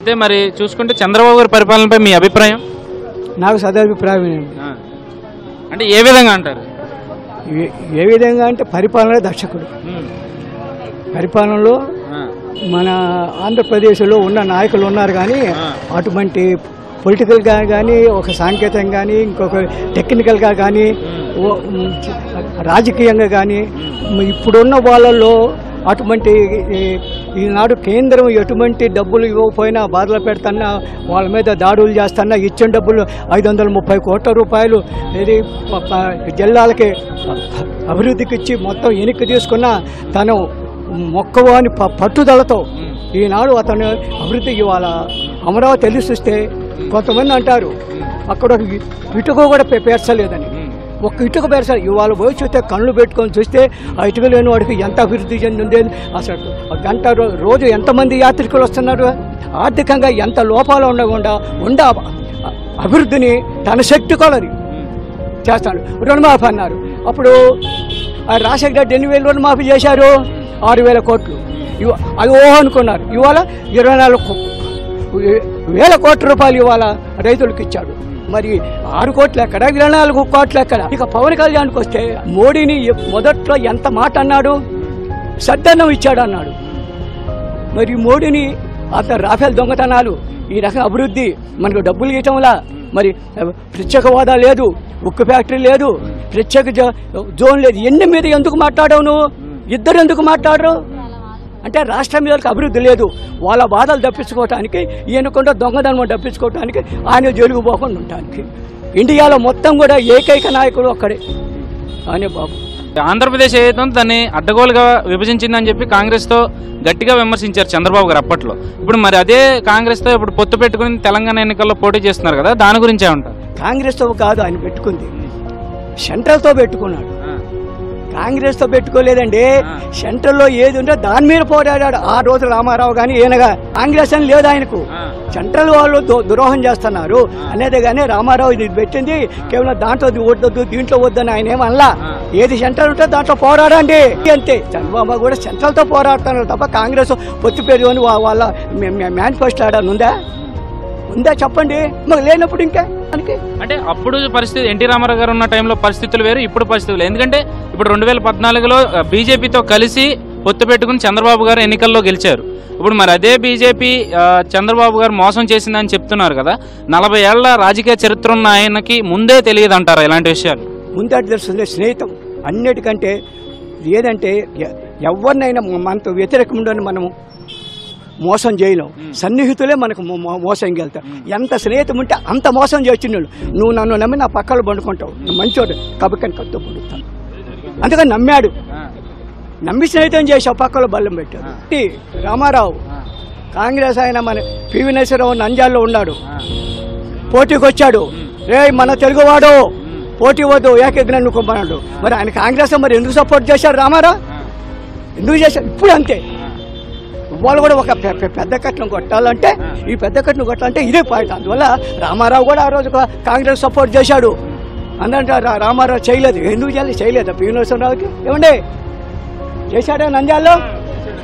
అయితే మరి చూసుకుంటే చంద్రబాబు గారి పరిపాలనపై మీ అభిప్రాయం? నాకు సదాభిప్రాయం అంటే ఏ విధంగా అంటారు? ఏ- ఏ విధంగా అంటే పరిపాలన దర్శకుడు. పరిపాలనలో మన ఆంధ్రప్రదేశ్లో ఉన్న నాయకులు ఉన్నారు కానీ అటువంటి పొలిటికల్గా కానీ ఒక సాంకేతికంగా కానీ ఇంకొక టెక్నికల్గా కానీ ఓ- ఉమ్, చి- రాజకీయంగా కానీ ఇప్పుడున్న వాళ్ళల్లో అటువంటి ఈ- ఈనాడు కేంద్రం ఎటువంటి డబ్బులు ఇవ్వకపోయినా బాధలు పెడతన్నా వాళ్ళ మీద దాడులు చేస్తున్నా ఇచ్చిన డబ్బులు ఐదు వందల ముప్పై కోట్ల రూపాయలు ఇది జిల్లాలకి అభివృద్ధికి ఇచ్చి మొత్తం వెనక్కి తీసుకున్న తను మొక్కవాని ప- పట్టుదలతో ఈనాడు అతను అభివృద్ధి ఇవాళ అమరావతి వెళ్ళి చూస్తే కొంతమంది అంటారు అక్కడ ఇటుక కూడా పే- పేర్చలేదని. ఒక్క ఇటుక పేర్చ ఇవాళ పోయి చూస్తే కళ్ళు పెట్టుకొని చూస్తే ఆ ఇటుక లేని వాడికి ఎంత అభివృద్ధి చెందింది? అసలు గంట రోజు ఎంతమంది యాత్రికులు వస్తున్నారు? ఆర్థికంగా ఎంత లోపాలు ఉండకుండా ఉండ అభివృద్ధిని తన శక్తి కొలది. చేస్తాడు. రుణమాఫీ అన్నారు. అప్పుడు ఆ రాజశేఖర రెడ్డి ఎన్ని వేలు రుణమాఫీ చేశారు? ఆరు వేల కోట్లు. అది ఓహో అనుకున్నారు. ఇవాళ ఇరవై నాలుగు వేల కోట్ల రూపాయలు ఇవాళ రైతులకు ఇచ్చాడు. మరి ఆరు కోట్లు ఎక్కడ? ఇరవై నాలుగు కోట్లు ఎక్కడ? ఇక పవన్ కళ్యాణ్కి వస్తే మోడీని మొదట్లో ఎంత మాట అన్నాడు? సద్దన్నం ఇచ్చాడు అన్నాడు. మరి మోడీని అతను రాఫెల్ దొంగతనాలు ఈ రకం అభివృద్ధి మనకు డబ్బులు ఇవ్వటంలా మరి ప్రత్యేక హోదా లేదు ఉక్కు ఫ్యాక్టరీ లేదు ప్రత్యేక జో- జోన్ లేదు. ఎన్ని మీద ఎందుకు మాట్లాడవు నువ్వు? ఇద్దరు ఎందుకు మాట్లాడరు? అంటే రాష్ట్రం మీద అభివృద్ధి లేదు. వాళ్ళ బాధలు తప్పించుకోవటానికి ఈయనకుండా దొంగదనం తప్పించుకోవటానికి ఆయన జైలుకు పోకుండా ఉండటానికి. ఇండియాలో మొత్తం కూడా ఏకైక నాయకుడు ఒక్కడే. అనే బాబు. ఆంధ్రప్రదేశ్ ఏదైతే దాన్ని అడ్డగోలుగా విభజించిందని చెప్పి కాంగ్రెస్తో గట్టిగా విమర్శించారు చంద్రబాబు గారు అప్పట్లో. ఇప్పుడు మరి అదే కాంగ్రెస్తో ఇప్పుడు పొత్తు పెట్టుకుని తెలంగాణ ఎన్నికల్లో పోటీ చేస్తున్నారు కదా దాని గురించి ఏమంటారు? కాంగ్రెస్తో కాదు ఆయన పెట్టుకుంది. సెంట్రల్తో పెట్టుకున్నాడు. కాంగ్రెస్తో పెట్టుకోలేదండి. సెంట్రల్లో ఏది ఉంటే దాని మీద పోరాడాడు. ఆ రోజు రామారావు కానీ ఈయనగా కాంగ్రెస్ అని లేదు ఆయనకు. సెంట్రల్ వాళ్ళు ద్రోహం చేస్తున్నారు. అనేది కానీ రామారావు ఇది పెట్టింది. కేవలం దాంట్లో వద్దొద్దు దీంట్లో వద్దని ఆయన ఏమనలా. ఏది సెంట్రల్ ఉంటే దాంట్లో పోరాడండి. అంతే. చంద్రబాబు కూడా సెంట్రల్తో పోరాడుతున్నారు తప్ప కాంగ్రెస్ పొత్తు పెరుగు వాళ్ళ మేనిఫెస్టో ఆడాను ఉందా ఉందా చెప్పండి. మాకు లేనప్పుడు ఇంకా? అంటే అప్పుడు పరిస్థితి ఎన్టీ రామారావు గారు ఉన్న టైంలో పరిస్థితులు వేరు ఇప్పుడు పరిస్థితులు ఎందుకంటే ఇప్పుడు రెండు వేల పద్నాలుగులో బీజేపీతో కలిసి పొత్తు పెట్టుకుని చంద్రబాబు గారు ఎన్నికల్లో గెలిచారు. ఇప్పుడు మరి అదే బీజేపీ చంద్రబాబు గారు మోసం చేసిందని చెప్తున్నారు కదా నలభై ఏళ్ళ రాజకీయ చరిత్ర ఉన్న ఆయనకి ముందే తెలియదు అంటారా ఇలాంటి విషయాలు? ముందటి తెలుస్తుంది స్నేహితం. అన్నిటికంటే ఏదంటే ఎవరినైనా మనతో వ్యతిరేకం ఉండని మనము మోసం చేయలేం సన్నిహితులే మనకు మోసం వెళ్తారు ఎంత స్నేహితం ఉంటే అంత మోసం చేస్తున్నాడు నువ్వు నన్ను నమ్మి నా పక్కలో పండుకుంటావు. నువ్వు మంచోడు. కబక్కని కత్తో పండుతాను అందుకని నమ్మాడు. నమ్మి స్నేహితం చేసావు పక్కలో బల్లం పెట్టాడు. రామారావు. కాంగ్రెస్ ఆయన మన పివి నరసింహరావు నంజాల్లో ఉన్నాడు. పోటీకి వచ్చాడు. రే మన తెలుగువాడు. పోటీ వద్దు. ఏకగ్రహం కుమ్మన్నాడు. మరి ఆయన కాంగ్రెస్ మరి ఎందుకు సపోర్ట్ చేశారు రామారావు? ఎందుకు చేశారు ఇప్పుడు అంతే. వాళ్ళు కూడా ఒక పెద్ద కట్నం కొట్టాలంటే ఈ పెద్ద కట్నం కొట్టాలంటే ఇదే పాయింట్. అందువల్ల రామారావు కూడా ఆ రోజు కాంగ్రెస్ సపోర్ట్ చేశాడు. అందుకంటే రా- రామారావు చేయలేదు. ఎందుకు చేయలేదు? చేయలేదు? పి. నరసింహరావుకి ఏమండి? చేశాడా నంద్యాలలో?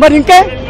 మరి ఇంకే?